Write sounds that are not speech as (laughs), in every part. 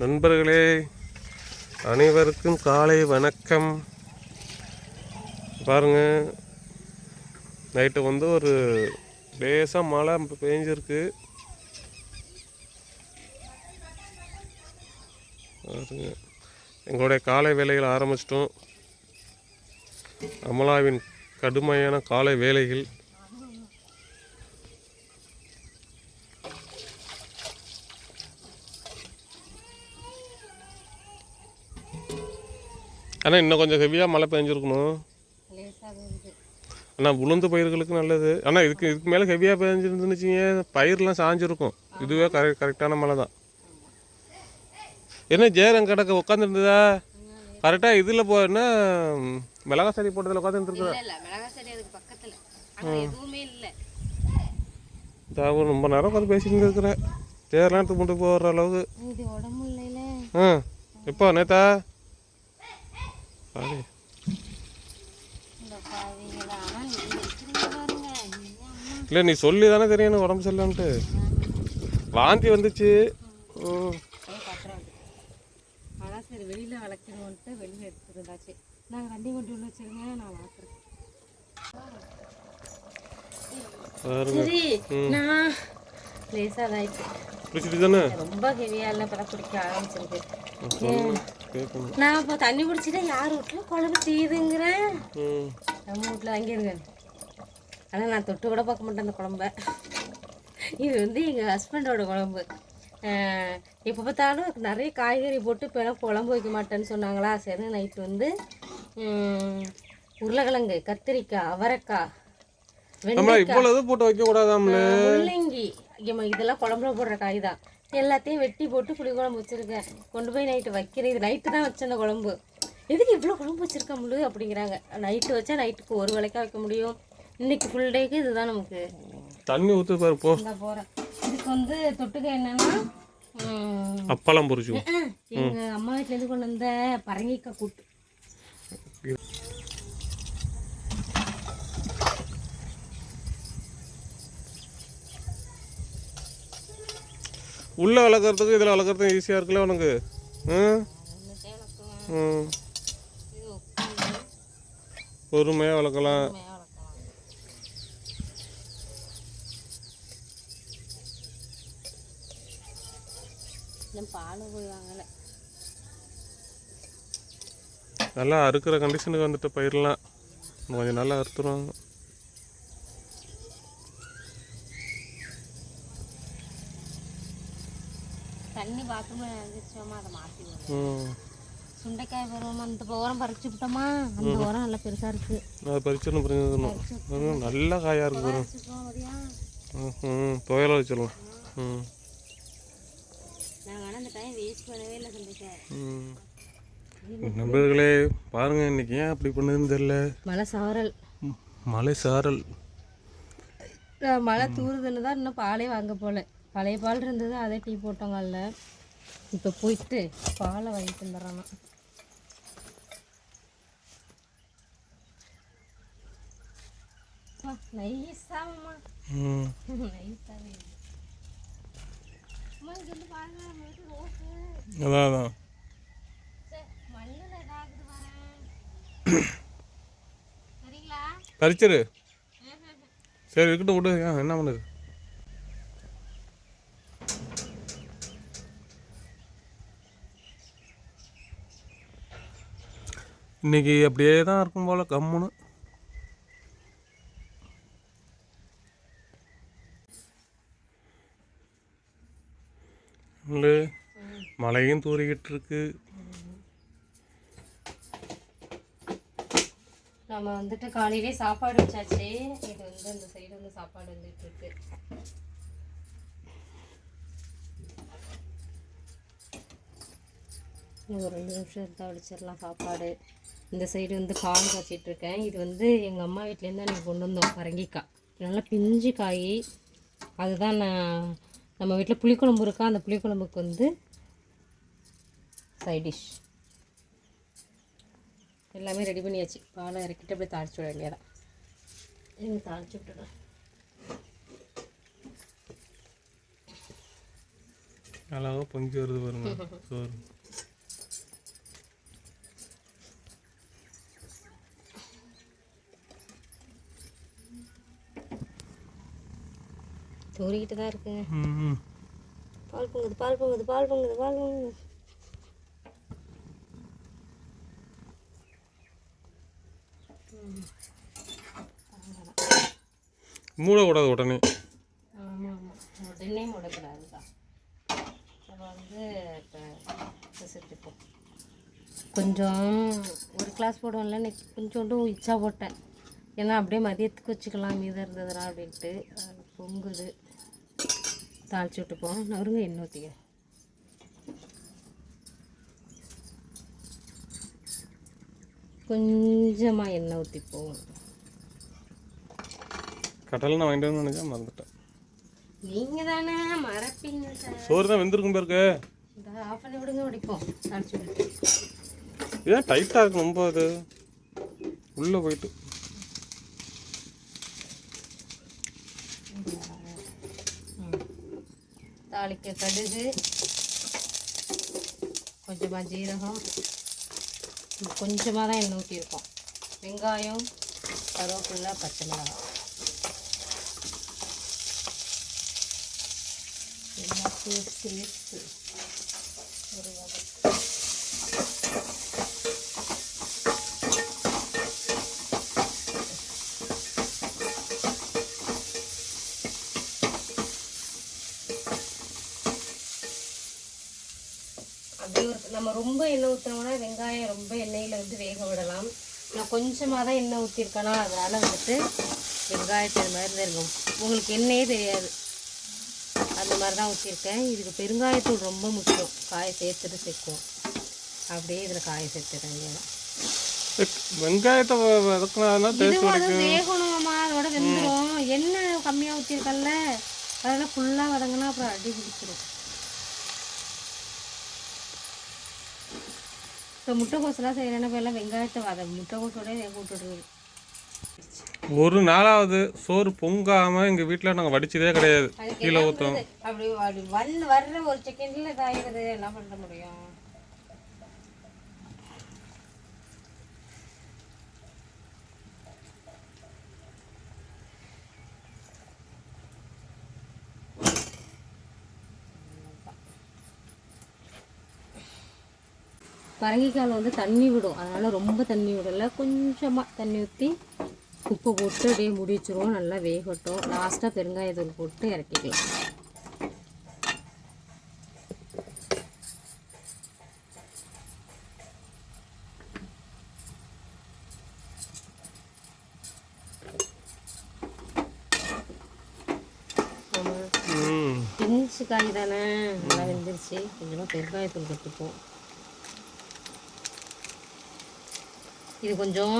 நண்பர்களே அனைவருக்கும் காலை வணக்கம். பாருங்க நைட்டு வந்து ஒரு லேசாக மழை பெஞ்சிருக்கு. பாருங்க எங்களுடைய காலை வேலைகள் ஆரம்பிச்சிட்டோம். அமலாவின் கடுமையான காலை வேலைகள். ஆனால் இன்னும் கொஞ்சம் ஹெவியாக மழை பெஞ்சிருக்கணும். ஆனால் உளுந்து பயிர்களுக்கு நல்லது. ஆனால் இதுக்கு இதுக்கு மேலே ஹெவியாக பெஞ்சிருந்துச்சுங்க பயிரெலாம் சாஞ்சிருக்கும். இதுவே கரெ கரெக்டான மழை தான். என்ன ஜெயரம் கிடக்க உட்காந்துருந்ததா கரெக்டாக இதில் போ என்ன மிளகா செடி போட்டதில் உட்காந்துருக்குறா ரொம்ப நேரம் உட்காந்து பேசிட்டு இருக்கிறேன் தேரெலாம் எடுத்து கொண்டு போகிற அளவுக்கு. ஆ எப்போ நேத்தா பாரு இந்த பாவிங்களா ஆனால் நீங்கள் இருக்கிறீங்க பாருங்க ஐயா, அம்மா. இல்லை நீ சொல்லி தானே எனக்கு உடம்பு சரியில்லைன்ட்டு. வாந்தி வந்துச்சு. பார்க்குறேன் அதான் சரி வெளியில் வளர்க்கணுன்ட்டு வெளியில் எடுத்துருந்தாச்சு நாங்கள் வண்டி கொண்டு உள்ள வச்சிருங்க நான் வளர்க்குறேன் சரி நான் லேசாக ஆயிடுச்சு பிடிச்சிட்டு தானே? ரொம்ப ஹெவியாக இல்லை படம் பிடிக்க ஆரம்பிச்சிருக்கு. கேட்கணும். நான் இப்போ தண்ணி பிடிச்சிட்டா யார் வீட்டில் குழம்பு தீயுதுங்கிறேன் நம்ம வீட்டில் வாங்கிருங்க. ஆனால் நான் தொட்டு கூட பார்க்க மாட்டேன் அந்த குழம்ப. இது வந்து எங்கள் ஹஸ்பண்டோட குழம்பு. எப்போ பார்த்தாலும் நிறைய காய்கறி போட்டு இப்போ குழம்பு வைக்க மாட்டேன்னு சொன்னாங்களா? சரி நைட்டு வந்து உருளைக்கிழங்கு கத்திரிக்காய் அவரைக்காய் வெண்டைக்காய் போட்டு வைக்க கூடாதாம்ல முள்ளங்கி. இதெல்லாம் குழம்புல போடுற காய் தான். எல்லாத்தையும் வெட்டி போட்டு புளி குழம்பு வச்சுருக்கேன். கொண்டு போய் நைட்டு வைக்கிறேன். இது நைட்டு தான் வச்சேன் அந்த குழம்பு. எதுக்கு இவ்வளோ குழம்பு வச்சிருக்க முழு அப்படிங்கிறாங்க. நைட்டு வச்சா நைட்டுக்கு ஒரு வேளைக்கா வைக்க முடியும். இன்னைக்கு ஃபுல் டேக்கு இதுதான் நமக்கு. தண்ணி ஊத்து பாரு போ. போகிறேன் இதுக்கு வந்து தொட்டுக்க என்னன்னா அப்பளம் பொரிச்சு அஹ், எங்க அம்மா வீட்டிலேருந்து கொண்டு வந்த பரங்கிக்காய் கூட்டு. உள்ள வளர்க்குறதுக்கு இதில் வளர்க்குறதுக்கு ஈஸியாக இருக்குல்ல உனக்கு? ம் பொறுமையாக வளர்க்கலாம். நல்லா அறுக்கிற கண்டிஷனுக்கு வந்துட்டு பயிரெலாம் கொஞ்சம் நல்லா அறுத்துருவாங்க. தண்ணி பாத்ரூமில் இருந்துச்சோமா அதை மாற்றி விடுவோம் ம். சுண்டைக்காய் பருவமா அந்த ஓரம் பறிச்சு விட்டோமா? அந்த ஓரம் நல்லா பெருசாக இருக்குது அது பறிச்சிடணும் பறிச்சிடணும் நல்ல காயாக இருக்கு பாரு. பறிச்சுக்கோம் மதியா ம் ம். துவையலாக வச்சிடலாம். ம். நாங்கள் அந்த டைம் வேஸ்ட் பண்ணவே இல்லை சுண்டைக்காய். நண்பர்களே பாருங்க இன்னைக்கு ஏன் அப்படி பண்ணுதுன்னு தெரியல. மழை சாரல். மலை சாரல். மழை தூறுதுன்னு தான் இன்னும் பாலே வாங்க போகல பழைய பால் இருந்தது அதே டீ போட்டோங்கல்ல இப்போ போயிட்டு பாலை வாங்கிட்டு வந்துடுறான் நைஸாமா ம். நைஸாவே அம்மா இங்கே வந்து பாருங்க நம்ம வீட்டு ரோஸு. அதான் (coughs) சரிங்களா? சரி இருக்கட்டும் விடு. என்ன பண்ணுது? இன்னைக்கு அப்படியே தான் இருக்கும் போல கம்முன்னு. மழையும் தூறிக்கிட்டு இருக்கு. நம்ம வந்துட்டு காலையிலே சாப்பாடு வச்சாச்சு. இது வந்து இந்த சைடு வந்து சாப்பாடு வந்துட்டு இருக்கு. ஒரு ரெண்டு நிமிஷம் இருந்தால் வடிச்சிடலாம் சாப்பாடு. இந்த சைடு வந்து பால் காய்ச்சிட்டு இருக்கேன் இது வந்து எங்கள் அம்மா வீட்டிலேருந்து அன்றைக்கி கொண்டு வந்தோம் பரங்கிக்காய். நல்லா பிஞ்சு காய் அதுதான் நான் நம்ம வீட்டில் புளிக்குழம்பு இருக்கா அந்த புளிக்குழம்புக்கு வந்து சைட் டிஷ் எல்லாமே ரெடி பண்ணியாச்சு. பாலை இறக்கிட்டு அப்படியே தாளிச்சு விட வேண்டியதான் எனக்கு தாளிச்சு விட்டுடுறேன் அழகாக பொங்கி வருது பாருங்க. (laughs) சோறு. தூரிக்கிட்டு தான் இருக்குங்க ம் பால் பொங்குது பால் பொங்குது பால் பொங்குது பால் பொங்குது. மூடக்கூடாது உடனே. ஆமாம் ஆமாம் உடனே முடக்கூடாதுதான். நம்ம வந்து இப்போ விசிட்டுப்போம் கொஞ்சம் ஒரு கிளாஸ் போடுவோம்ல இன்னைக்கு கொஞ்சோண்டு இச்சா போட்டேன். ஏன்னா அப்படியே மதியத்துக்கு வச்சுக்கலாம் மீதம் இருந்ததுனா அப்படின்ட்டு. அது பொங்குது. தாளிச்சு விட்டுப்போம் நவருங்க எண்ணெய் ஊற்றிக்க கொஞ்சமாக எண்ணெய் ஊற்றிப்போம் கடலை நான் வாங்கிட்டு வந்து நினைச்சா மறந்துட்டேன். நீங்கள் தானே மறப்பீங்க சார். சோறு தான் வெந்திருக்கும் பாருக்கு ஆஃப் பண்ணி விடுங்க முடிப்போம் தாளிச்சு விட்டு ஏன் டைட்டாக இருக்கு ரொம்ப அது. உள்ளே போயிட்டு. தாளிக்க கடுகு கொஞ்சமாக ஜீரகம். கொஞ்சமாக தான் எண்ணெய் ஊற்றிருக்கோம் வெங்காயம் கருவேப்பிலை பச்சை மிளகாய். எல்லாத்தையும் சேர்த்து ஒரு அப்படியே ஒரு நம்ம ரொம்ப எண்ணெய் ஊற்றினோம்னா வெங்காயம் ரொம்ப எண்ணெயில் வந்து வேக விடலாம். நான் கொஞ்சமாக தான் எண்ணெய் ஊற்றிருக்கேனா அதனால் வந்துட்டு வெங்காயத்தை மாதிரி தான் இருக்கும் உங்களுக்கு எண்ணெயே தெரியாது. அந்த மாதிரி தான் ஊற்றிருக்கேன் இதுக்கு பெருங்காயத்தூள் ரொம்ப முக்கியம். காயை சேர்த்துட்டு சேர்க்குவோம் அப்படியே இதில் காயை சேர்த்துறேங்க வெங்காயத்தை வ- வதக்குனாதான் இது டேஸ்ட் வந்து வேகணுமாம்மா அதோட வெந்துடும் எண்ணெய் கம்மியாக ஊற்றிருக்கல அதெல்லாம் ஃபுல்லாக வதங்கினா அப்புறம் அடி பிடிச்சிடும் இப்போ முட்டைக்கோஸ்லாம் செய்கிறேன்னா இப்போ எல்லாம் வெங்காயத்தை வத முட்டைக்கோஸோட வேக விட்டுடுங்க ஒரு நாளாவது சோறு பொங்காமல் எங்கள் வீட்டில் நாங்கள் வடிச்சதே கிடையாது. கீழே பண்றது? அப்படி வர்ற ஒரு செகண்ட்ல இதாகிறது என்ன பண்ண முடியும். பரங்கிக்காயில் வந்து தண்ணி விடும். அதனால் ரொம்ப தண்ணி விடலை. கொஞ்சமாக தண்ணி ஊற்றி உப்பு போட்டு அப்படியே மூடி வச்சிருவோம். நல்லா வேகட்டும். லாஸ்ட்டாக பெருங்காயத்தூள் போட்டு இறக்கிக்கலாம். பிஞ்சு காய் தானே? நல்லா வெந்துருச்சு. கொஞ்சமாக பெருங்காயத்தூள் கட்டிப்போம் இது கொஞ்சம்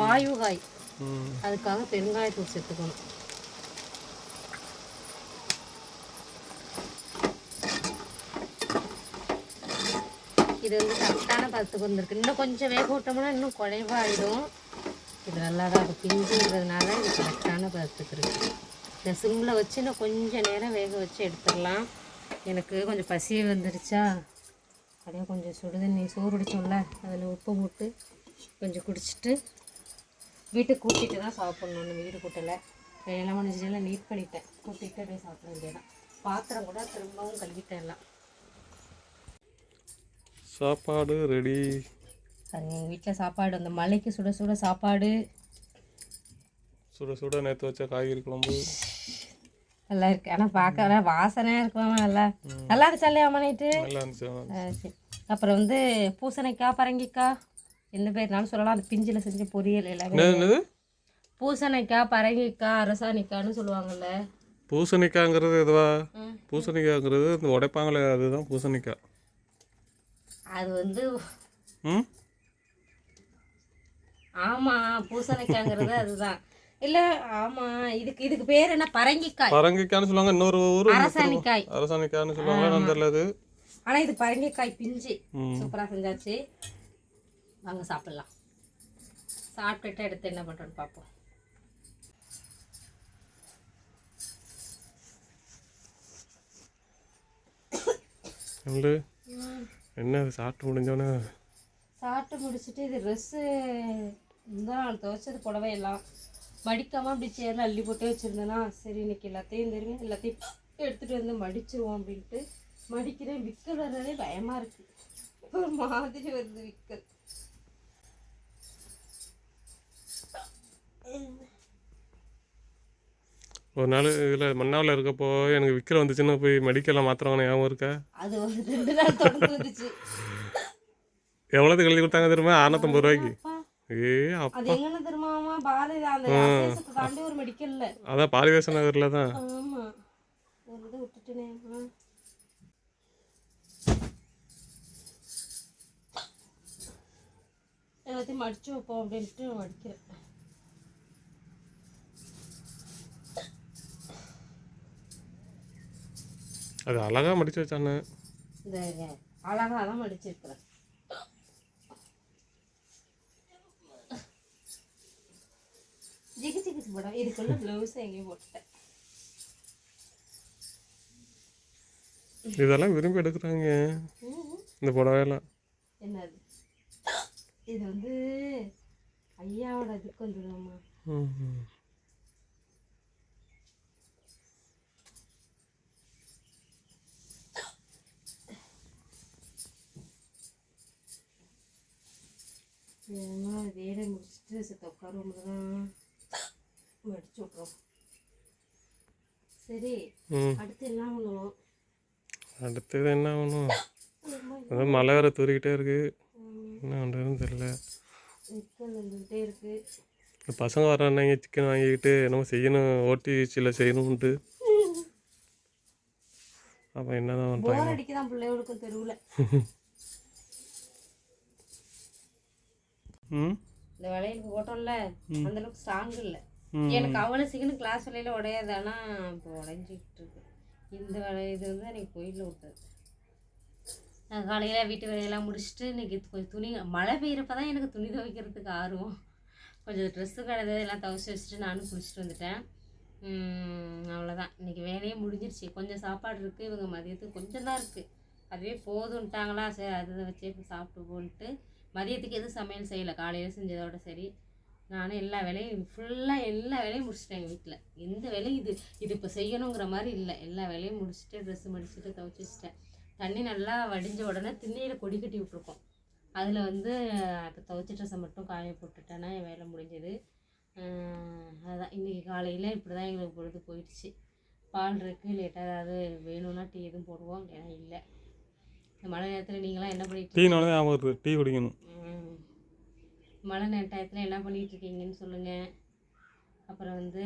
வாயு காய் அதுக்காக பெருங்காயத்தூள் சேர்த்துக்கணும். இது வந்து கரெக்டான பதத்துக்கு வந்திருக்கு. இன்னும் கொஞ்சம் வேக விட்டோம்னா இன்னும் குழைவாயிடும் இது நல்லா தான் இருக்கும் பிஞ்சுங்கிறதுனால இது கரெக்டான பதத்துக்கு இருக்கு. இந்த சிம்மில் வச்சு இன்னும் கொஞ்சம் நேரம் வேக வச்சு எடுத்துடலாம். எனக்கு கொஞ்சம் பசி வந்துருச்சா? அப்படியே கொஞ்சம் சுடுதண்ணி சோறு அடிச்சோம்ல அதில் உப்பு போட்டு கொஞ்சம் குடிச்சிட்டு வீட்டுக்கு கூட்டிகிட்டு தான் சாப்பிட்ணும். வீடு கூட்டலை. எல்லாம் முடிஞ்சதெல்லாம் நீட் பண்ணிட்டேன். கூட்டிகிட்டு அப்படியே சாப்பிட வேண்டியதான் பாத்திரம் கூட திரும்பவும் கழுவிட்டேன் எல்லாம். சாப்பாடு ரெடி பாருங்க எங்கள் வீட்டில் சாப்பாடு அந்த மலைக்கு சுட சுட சாப்பாடு. சுட சுட நேற்று வச்ச காய்கறி குழம்பு. நல்லா இருக்கு. ஆனால் பார்க்க ஆனால் வாசனையாக இருக்குமா. நல்லா நல்லா இருந்துச்சா இல்லையா அம்மா நைட்டு நல்லா இருந்துச்சு நல்லா அப்புறம் வந்து பூசணிக்காய் பரங்கிக்காய். எந்த பேர்னாலும் சொல்லலாம். அந்த பிஞ்சில் செஞ்ச பொரியல் எல்லாமே. பூசணிக்காய் பரங்கிக்காய் அரசாணிக்காய்னு சொல்லுவாங்கல்ல. பூசணிக்காய்ங்கிறது எதுவா. பூசணிக்காய்ங்கிறது இந்த உடைப்பாங்களே அதுதான் பூசணிக்காய். அது வந்து ம்? ஆமாம் பூசணிக்காய்ங்கிறது அதுதான். இல்லை ஆமாம் இதுக்கு இதுக்கு பேர் என்ன? பரங்கிக்காய். பரங்கிக்காய்னு சொல்லுவாங்க இன்னொரு ஊர் அரசாணிக்காய். அரசாணிக்காய்னு சொல்லுவாங்க தெரியல அது. ஆனால் இது பரங்கிக்காய் பிஞ்சு. ம். சூப்பராக செஞ்சாச்சு. வாங்க சாப்பிட்லாம். சாப்பிட்டுட்டு எடுத்து என்ன பண்ணுறோன்னு பார்ப்போம். என்ன சாப்பிட்டு முடிஞ்சோன்னே? சாப்பிட்டு முடிச்சுட்டு இது ட்ரெஸ்ஸு முந்தா நாள் துவைச்சது புடவை எல்லாம். மடிக்காமல் அப்படி சேரில் அள்ளி போட்டு வச்சுருந்தேனா சரி இன்னைக்கு எல்லாத்தையும் தெரியும் எல்லாத்தையும் எடுத்துகிட்டு வந்து மடிச்சிருவோம் அப்படின்ட்டு. மடிக்கிறேன் விக்கல் வர்றதே பயமாக இருக்குது ஒரு மாதிரி வருது விக்கல். ஒரு நாள் இதில் மன்னாவில் இருக்கப்போ எனக்கு விக்கிர வந்துச்சுன்னு போய் மெடிக்கலில் மாத்திரம் ஞாபகம் இருக்கா? அது ரெண்டு நாள் வந்துச்சு. எவ்வளோதுக்கு எழுதி கொடுத்தாங்க தெரியுமா? அறநூத்தம்பது ரூபாய்க்கு. ஏ அப்பா. அதான் பாரிவேச நகரில் தான். எல்லாத்தையும் மடிச்சு வைப்போம் அப்படின்ட்டு மடிக்கிறேன். அது அழகாக மடிச்சு வச்சானே. இந்த அழகா தான் மடிச்சிருக்கிறேன் ஜிகு ஜிகு படம் இதுக்குள்ள ப்ளவுஸ் எங்கேயும் போட்டுட்டேன். இதெல்லாம் விரும்பி எடுக்கிறாங்க. இந்த புடவையெல்லாம். என்னது? இது வந்து ஐயாவோட இதுக்கு வந்துடும்மா ஏன்னா வேலை முடிச்சுட்டு செத்த உட்காருவோம் தான் மடிச்சு விட்றோம் சரி அடுத்து என்ன பண்ணுவோம் அடுத்தது என்ன ஆகணும்? அதான் மழை வேற தூரிக்கிட்டே இருக்கு. என்ன பண்ணுறதுன்னு தெரியல. இந்த பசங்க வராங்க சிக்கன் வாங்கிக்கிட்டு என்னமோ செய்யணும் ஓடிசியில் செய்யணும்ன்ட்டு. அப்போ என்ன தான் பண்ணுறாங்க போர் அடிக்குதான் பிள்ளைகளுக்கும் தெருவில் ம் இந்த வளையலுக்கு போட்டோம்ல அந்த அளவுக்கு ஸ்ட்ராங் இல்லை. எனக்கு அவ்வளோ சீக்கிரம் கிளாஸ் வலையில உடையாது ஆனால் இப்போ உடஞ்சிக்கிட்டு இருக்கு. இந்த வலை இது வந்து எனக்கு கோயிலில் விட்டது நான் காலையில் வீட்டு வேலையெல்லாம் முடிச்சுட்டு இன்னைக்கு கொஞ்சம் துணி மழை பெய்யறப்ப தான் எனக்கு துணி துவைக்கிறதுக்கு ஆர்வம். கொஞ்சம் ட்ரெஸ்ஸு கிடது எல்லாம் துவைச்சி வச்சுட்டு நானும் குளிச்சுட்டு வந்துட்டேன். அவ்வளோதான் இன்னைக்கு வேலையே முடிஞ்சிருச்சு. கொஞ்சம் சாப்பாடு இருக்குது இவங்க மதியத்துக்கு கொஞ்சம் தான் இருக்குது அதுவே போதும்ட்டாங்களா சரி அதை வச்சே இப்போ சாப்பிட்டு போன்ட்டு மதியத்துக்கு எதுவும் சமையல் செய்யலை காலையில் செஞ்சதோட சரி. நானும் எல்லா வேலையும் ஃபுல்லாக எல்லா வேலையும் முடிச்சிட்டேன் எங்கள் வீட்டில் எந்த வேலையும் இது இது இப்போ செய்யணுங்கிற மாதிரி இல்லை. எல்லா வேலையும் முடிச்சுட்டு ட்ரெஸ்ஸு முடிச்சுட்டு துவைச்சி வச்சிட்டேன். தண்ணி நல்லா வடிஞ்ச உடனே திண்ணையில் கொடி கட்டி விட்ருக்கோம் அதில் வந்து இப்போ துவைச்ச ட்ரெஸ்ஸை மட்டும் காய போட்டுட்டேன்னா என் வேலை முடிஞ்சது. அதுதான் இன்றைக்கி காலையில் இப்படி தான் எங்களுக்கு பொழுது போயிடுச்சு. பால் இருக்குது லேட்டாக ஏதாவது வேணும்னா டீ எதுவும் போடுவோம் ஏன்னா இல்லை. மழை நேரத்தில் நீங்களாம் என்ன பண்ணிட்டு டீனால தான் ஞாபகம் டீ குடிக்கணும். மழை நேர டயத்தில் என்ன பண்ணிட்டு இருக்கீங்கன்னு சொல்லுங்கள் அப்புறம் வந்து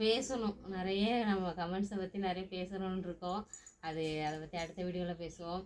பேசணும். நிறைய நம்ம கமெண்ட்ஸை பற்றி நிறைய பேசணும்னு இருக்கோம். அது அதை பற்றி அடுத்த வீடியோவில் பேசுவோம்.